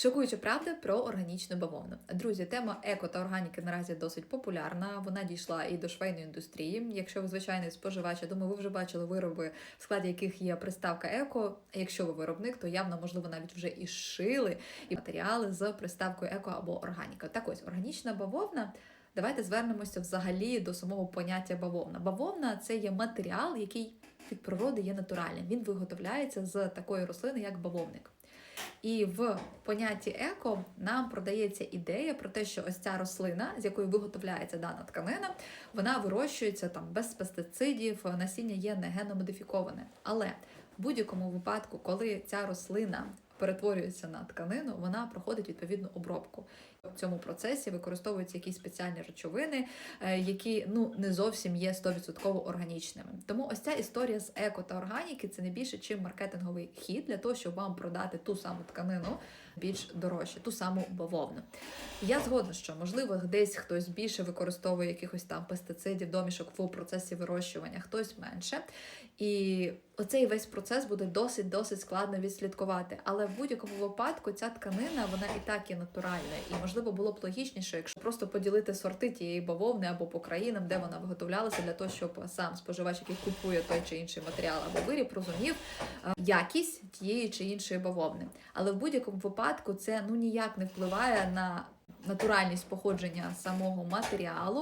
Шокуюча правда про органічну бавовну. Друзі, тема еко та органіки наразі досить популярна. Вона дійшла і до швейної індустрії. Якщо ви звичайний споживач, я думаю, ви вже бачили вироби, в складі яких є приставка еко. Якщо ви виробник, то явно можливо навіть вже і шили і матеріали з приставкою еко або органіка. Так ось органічна бавовна. Давайте звернемося взагалі до самого поняття бавовна. Бавовна це є матеріал, який від природи є натуральним. Він виготовляється з такої рослини, як бавовник. І в понятті еко нам продається ідея про те, що ось ця рослина, з якої виготовляється дана тканина, вона вирощується там без пестицидів, насіння є не геномодифіковане. Але в будь-якому випадку, коли ця рослина перетворюється на тканину, вона проходить відповідну обробку. В цьому процесі використовуються якісь спеціальні речовини, е, які ну не зовсім є 100% органічними. Тому ось ця історія з еко та органіки це не більше чим маркетинговий хід для того, щоб вам продати ту саму тканину більш дорожче, ту саму бавовну. Я згодна, що можливо десь хтось більше використовує якихось там пестицидів, домішок в процесі вирощування, хтось менше. І оцей весь процес буде досить досить складно відслідкувати. Але в будь-якому випадку ця тканина вона і так є натуральна. І можливо було б логічніше, якщо просто поділити сорти тієї бавовни або по країнам, де вона виготовлялася, для того, щоб сам споживач, який купує той чи інший матеріал або виріб, розумів е, якість тієї чи іншої бавовни. Але в будь-якому випадку це ну ніяк не впливає на натуральність походження самого матеріалу.